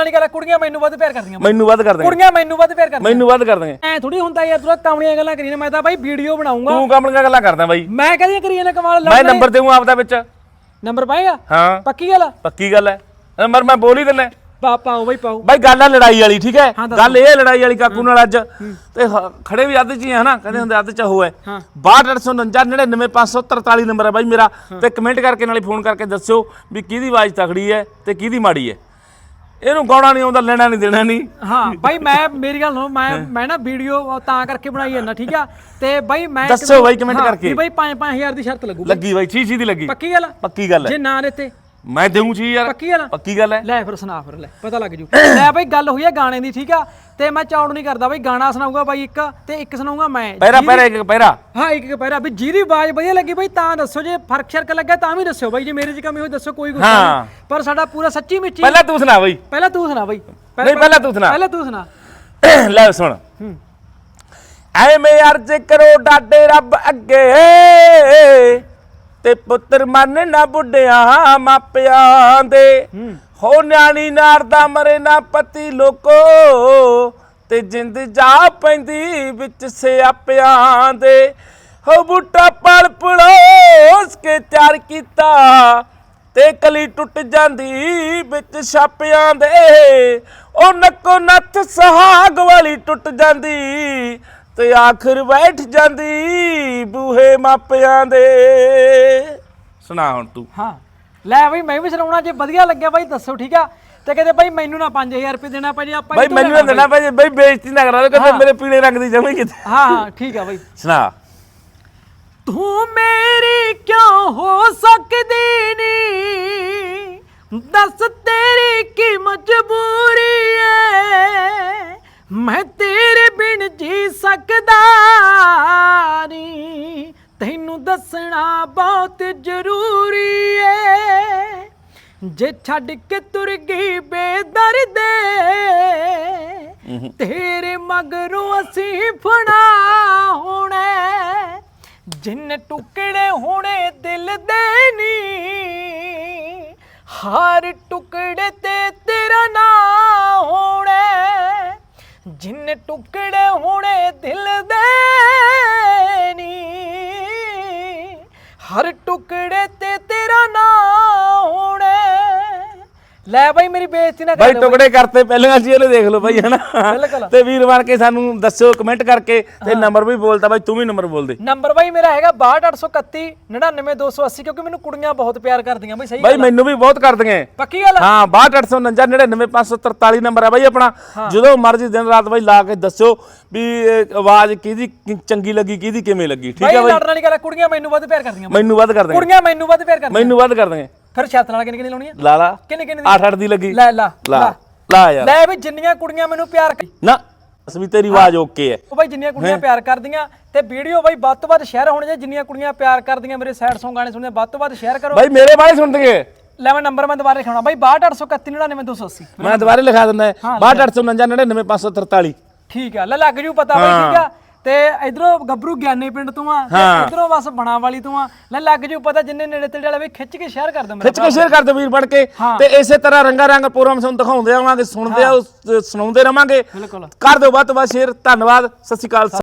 ਵਾਲੀ ਗੱਲ ਆ, ਕੁੜੀਆਂ ਮੈਨੂੰ ਵੱਧ ਪਿਆਰ ਕਰਦੀਆਂ ਮੈਨੂੰ ਵੱਧ ਕਰ ਦੇਂਗੇ ਕੁੜੀਆਂ ਮੈਨੂੰ ਵੱਧ ਪਿਆਰ ਕਰਦੀਆਂ। ਮੈਨੂੰ ਵੱਧ ਕਰ ਦੇਂਗੇ ਐ ਥੋੜੀ ਹੁੰਦਾ ਯਾਰ ਤੂੰ ਕਮਲੀਆਂ ਗੱਲਾਂ ਕਰੀ ਨਾ ਮੈਂ ਤਾਂ ਬਾਈ ਵੀਡੀਓ ਬਣਾਉਂਗਾ। ਤੂੰ ਕਮਲੀਆਂ ਗੱਲਾਂ ਕਰਦਾ ਬਾਈ। ਮੈਂ ਕਹਦੀ ਕਰੀ ਨਾ ਕਮਾਲ ਮੈਂ ਨੰਬਰ ਦੇਵਾਂ ਆਪਦਾ ਵਿੱਚ। ਨੰਬਰ ਪਾਏਗਾ ਹਾਂ। ਪੱਕੀ ਗੱਲ ਆ? ਪੱਕੀ ਗੱਲ ਹੈ ਨੰਬਰ ਮੈਂ ਬੋਲ ਹੀ ਦਿੰਦਾ। ਪਾ ਪਾਓ ਬਾਈ ਪਾਓ। ਬਾਈ ਗੱਲ ਆ ਲੜਾਈ ਵਾਲੀ ਠੀਕ ਹੈ। ਗੱਲ ਇਹ ਲੜਾਈ ਵਾਲੀ ਕਾਕੂ ਨਾਲ ਅੱਜ। ਤੇ ਹ- ਖੜੇ ਵੀ ਅੱਧ ਚ ਹੀ ਆ ਹਨਾ? ਕਹਿੰਦੇ ਹੁੰਦੇ ਅੱਧ ਚ ਉਹ ਹੈ। ਹਾਂ। 6289995543 ਨੰਬਰ ਹੈ ਬਾਈ। ਮੇਰਾ ਤੇ ਕਮੈਂਟ ਕਰਕੇ ਨਾਲੇ ਫੋਨ ਕਰਕੇ ਦੱਸਿਓ ਵੀ ਕਿਹਦੀ ਆਵਾਜ਼ ਤਕੜੀ ਹੈ ਤੇ ਕਿਹਦੀ ਮਾੜੀ ਹੈ ਇਹਨੂੰ ਗਾਉਣਾ ਨਹੀਂ ਆਉਂਦਾ ਲੈਣਾ ਨਹੀਂ ਦੇਣਾ ਨਹੀਂ। ਹਾਂ ਬਾਈ ਮੈਂ ਮੇਰੀ ਗੱਲ ਸੁਣੋ ਮੈਂ ਮੈਂ ਨਾ ਵੀਡੀਓ ਤਾਂ ਕਰਕੇ ਬਣਾਈ ਜਾਂਦਾ ਠੀਕ ਆ? ਤੇ ਬਾਈ ਮੈਂ ਦੱਸੋ ਬਾਈ ਹਾਂ, ਕਰਕੇ। ਵੀ ਬਾਈ 5-5000 ਦੀ ਸ਼ਰਤ ਲੱਗੂ ਲੱਗੀ ਬਾਈ ਛੀ ਛੀ ਦੀ ਲੱਗੀ। ਪੱਕੀ ਗੱਲ? ਪੱਕੀ ਗੱਲ ਜੇ ਨਾ ਦਿੱਤੇ। ਮੈਂ ਦੇਉਂ ਛੀ ਯਾਰ। ਪੱਕੀ ਗੱਲ ਆ? ਪੱਕੀ ਗੱਲ ਹੈ। ਲੈ ਫਿਰ ਸੁਣਾ ਫਿਰ ਲੈ ਪਤਾ ਲੱਗ ਜੂ। ਲੈ ਬਾਈ ਗੱਲ ਹੋਈ ਹੈ ਗਾਣੇ ਦੀ ਠੀਕ ਆ? ਤੇ ਮੈਂ ਚੌੜ ਨਹੀਂ ਕਰਦਾ ਬਾਈ ਗਾਣਾ ਸੁਣਾਊਗਾ ਬਾਈ ਇੱਕ ਤੇ ਇੱਕ ਸੁਣਾਊਗਾ ਮੈਂ। ਪਹਿਰਾ ਪਹਿਰਾ ਇੱਕ ਪਹਿਰਾ। ਹਾਂ ਇੱਕ ਇੱਕ ਪਹਿਰਾ। ਵੀ ਜਿਹਦੀ ਆਵਾਜ਼ ਵਧੀਆ ਲੱਗੀ ਬਾਈ ਤਾਂ ਦੱਸੋ ਜੇ ਫ਼ਰਕ ਸ਼ਰਕ ਲੱਗਾ ਤਾਂ ਵੀ ਦੱਸਿਓ ਬਾਈ ਜੇ ਮੇਰੇ 'ਚ ਕਮੀ ਹੋਈ ਦੱਸੋ ਕੋਈ ਗੁੱਸਾ ਹਾਂ। ਨਹੀਂ। ਪਰ ਸਾਡਾ ਪੂਰਾ ਸੱਚੀ ਮਿੱਚੀ ਪਹਿਲਾਂ ਤੂੰ ਸੁਣਾ ਬਾਈ। ਪਹਿਲਾਂ ਤੂੰ ਸੁਣਾ ਬਾਈ। ਨਹੀਂ ਪਹਿਲਾਂ ਤੂੰ ਸੁਣਾ। ਪਹਿਲਾਂ ਤੂੰ ਸੁਣਾ। ਲੈ ਸੁਣ। ਐਵੇਂ ਅਰਜ਼ ਕਰੋ ਡਾਡੇ ਰੱਬ ਅੱਗੇ। ਤੇ ਪੁੱਤਰ ਮੰਨ ਨਾ ਬੁੱਢਿਆਂ ਮਾਪਿਆਂ ਦੇ। ਹੋ। ਨਿਆਣੀ ਨਾਰ ਦਾ ਮਰੇ ਨਾ ਪਤੀ ਲੋਕੋ ਤੇ ਜਿੰਦ ਜਾ ਪੈਂਦੀ ਵਿੱਚ ਸਿਆਪਿਆਂ ਦੇ। ਹੋ ਬੂਟਾ ਪਲ ਪਲੋਸ ਕੇ ਤਿਆਰ ਕੀਤਾ ਤੇ ਕਲੀ ਟੁੱਟ ਜਾਂਦੀ ਵਿੱਚ ਛਾਪਿਆਂ ਦੇ। ਉਹ ਨੱਕੋ ਨੱਥ ਸੁਹਾਗ ਵਾਲੀ ਟੁੱਟ ਜਾਂਦੀ ਤੇ ਆਖਰ ਬੈਠ ਜਾਂਦੀ ਬੂਹੇ ਮਾਪਿਆਂ ਦੇ। ਸੁਣਾ ਹੁਣ ਤੂੰ। ਹਾਂ। ਲੈ ਬਾਈ ਮੈਂ ਵੀ ਸੁਣਾਉਣਾ ਜੇ ਵਧੀਆ ਲੱਗਿਆ ਬਾਈ ਦੱਸੋ ਠੀਕ ਆ? ਤੇ ਕਹਿੰਦੇ ਬਾਈ ਮੈਨੂੰ ਨਾ 5000 ਰੁਪਏ ਦੇਣਾ ਪੈ ਜੇ ਆਪਾਂ ਬਾਈ ਮੈਨੂੰ ਨਾ ਦੇਣਾ ਭਾਈ ਬਈ ਬੇਇੱਜ਼ਤੀ ਨਾ ਕਰਾ ਕਹਿੰਦੇ ਮੇਰੇ ਪੀਲੇ ਰੰਗ ਦੀ ਜਮੀ ਕਿਤੇ। ਹਾਂ ਹਾਂ ਠੀਕ ਆ ਬਾਈ। ਸੁਣਾ। ਤੂੰ ਮੇਰੀ ਕਿਉਂ ਹੋ ਸਕਦੀ ਨੀ? ਦੱਸ ਤੇਰੀ ਕੀ ਮਜਬੂਰੀ ਏ ਮੈਂ ਤੇਰੇ ਬਿਨ ਜੀ ਸਕਦਾ ਨੀ ਤੈਨੂੰ ਦੱਸਣਾ ਬਹੁਤ ਜ਼ਰੂਰੀ ਏ। ਜੇ ਛੱਡ ਕੇ ਤੁਰ ਗਈ ਬੇਦਰਦੇ ਤੇਰੇ ਮਗਰੋਂ ਅਸੀਂ ਫਣਾ ਹੋਣਾ ਜਿੰਨ ਟੁਕੜੇ ਹੋਣੇ ਦਿਲ ਦੇ ਨੀ ਹਰ ਟੁਕੜੇ ਤੇ ਜਿੰਨ ਟੁਕੜੇ ਹੋਣੇ ਦਿਲ ਦੇ ਨੀ। ਹਰ ਟੁਕੜੇ ਤੇ ਤੇਰਾ ਨਾਂ ਲੈ ਬਾਈ ਮੇਰੀ ਬੇਇੱਜ਼ਤੀ ਨਾ ਬਾਈ ਟੁਕੜੇ ਕਰਤੇ ਪਹਿਲਾਂ ਜੀ ਇਹਲੇ ਦੇਖ ਲਓ ਬਾਈ ਹਨਾ? ਬਿਲਕੁਲ। ਤੇ ਵੀਰ ਬਣ ਕੇ ਸਾਨੂੰ ਦੱਸਿਓ ਕਮੈਂਟ ਕਰਕੇ ਤੇ ਨੰਬਰ ਵੀ ਬੋਲਤਾ ਬਾਈ ਤੂੰ ਵੀ ਨੰਬਰ ਬੋਲ ਦੇ। ਨੰਬਰ ਬਾਈ ਮੇਰਾ ਹੈਗਾ 62831 99280 ਕਿਉਂਕਿ ਮੈਨੂੰ ਕੁੜੀਆਂ ਬਹੁਤ ਪਿਆਰ ਕਰਦੀਆਂ ਬਾਈ ਸਹੀ ਬਾਈ ਮੈਨੂੰ ਵੀ ਬਹੁਤ ਕਰਦੀਆਂ ਪੱਕੀ ਗੱਲ? ਹਾਂ 6289995543 ਨੰਬਰ ਹੈ ਬਾਈ ਆਪਣਾ। ਜਦੋਂ ਮਰਜ਼ੀ ਦਿਨ ਰਾਤ ਬਾਈ ਲਾ ਕੇ ਦੱਸਿਓ ਵੀ ਇਹ ਆਵਾਜ਼ ਕਿਹਦੀ ਕੀ ਚੰਗੀ ਲੱਗੀ ਕਿਹਦੀ ਕਿਵੇਂ ਲੱਗੀ ਠੀਕ ਬਾਈ ਹੈ ਬਾਈ? ਲੜਨ ਵਾਲੀ ਗੱਲ ਆ, ਕੁੜੀਆਂ ਮੈਨੂੰ ਵੱਧ ਪਿਆਰ ਕਰਦੀਆਂ ਮੈਨੂੰ ਵੱਧ ਕਰ ਕੁੜੀਆਂ ਮੈਨੂੰ ਵੱਧ ਪਿਆਰ ਕਰਦੀਆਂ। ਮੈਨੂੰ ਕਰ ਦੇਂਗੇ ਫਿਰ ਛੱਤ ਨਾਲ ਕਿੰਨੀ ਕਿੰਨੀ ਲਾਉਣੀ ਆ? ਲਾ ਲਾ। ਕਿੰਨੀ ਕਿੰਨੀ 8 8 ਦੀ ਲੱਗੀ। ਲੈ ਲਾ ਲਾ। ਲਾ। ਯਾਰ। ਲੈ ਵੀ ਜਿੰਨੀਆਂ ਕੁੜੀਆਂ ਮੈਨੂੰ ਪਿਆਰ ਕਰ- ਨਾ ਅਸਵੀ ਤੇਰੀ ਆਵਾਜ਼ ਓਕੇ ਹੈ ਉਹ ਬਾਈ ਜਿੰਨੀਆਂ ਕੁੜੀਆਂ ਪਿਆਰ ਕਰਦੀਆਂ ਤੇ ਵੀਡੀਓ ਬਾਈ ਵੱਧ ਤੋਂ ਵੱਧ ਸ਼ੇਅਰ ਹੋਣੇ ਜੇ ਜਿੰਨੀਆਂ ਕੁੜੀਆਂ ਪਿਆਰ ਕਰਦੀਆਂ ਮੇਰੇ ਸੈਡ Song ਗਾਣੇ ਸੁਣਦੇ ਵੱਧ ਤੋਂ ਵੱਧ ਸ਼ੇਅਰ ਕਰੋ। ਬਾਈ ਮੇਰੇ ਬਾਰੇ ਸੁਣਦਗੇ ਲੈ ਮੈਂ ਨੰਬਰ ਮੈਂ ਦੁਬਾਰਾ ਲਿਖਾਉਣਾ। ਬਾਈ 6283999280 ਮੈਂ ਦੁਬਾਰੇ ਲਿਖਾ ਦਿੰਦਾ 6289995543 ਠੀਕ ਆ ਲੈ ਲੱਗ ਜੂ ਪਤਾ ਬਾਈ ਠੀਕ ਆ? ਤੇ ਇਧਰੋਂ ਗੱਭਰੂ ਗਿਆਨੀ ਪਿੰਡ ਤੋਂ ਆ ਤੇ ਇਧਰੋਂ ਬਸ ਬਣਾ ਵਾਲੀ ਤੋਂ ਆ। ਲੈ ਲੱਗ ਜੂ ਪਤਾ ਜਿੰਨੇ ਨੇੜੇ ਤੇੜੇ ਵਾਲੇ ਵੀ ਖਿੱਚ ਕੇ ਸ਼ੇਅਰ ਕਰ ਦੋ ਮੇਰਾ ਖਿੱਚ ਕੇ ਸ਼ੇਅਰ ਕਰ ਦਿਓ ਵੀਰ ਬਣ ਕੇ। ਤੇ ਇਸੇ ਤਰ੍ਹਾਂ ਰੰਗਾ ਰੰਗ ਪ੍ਰੋਗਰਾਮ ਤੁਹਾਨੂੰ ਦਿਖਾਉਂਦੇ ਆਵਾਂਗੇ ਸੁਣਦੇ ਆ ਸੁਣਾਉਂਦੇ ਰਵਾਂਗੇ। ਬਿਲਕੁਲ। ਕਰ ਦਿਓ ਵੱਧ ਤੋਂ ਵੱਧ ਸ਼ੇਅਰ ਧੰਨਵਾਦ ਸਤਿ ਸ਼੍ਰੀ ਅਕਾਲ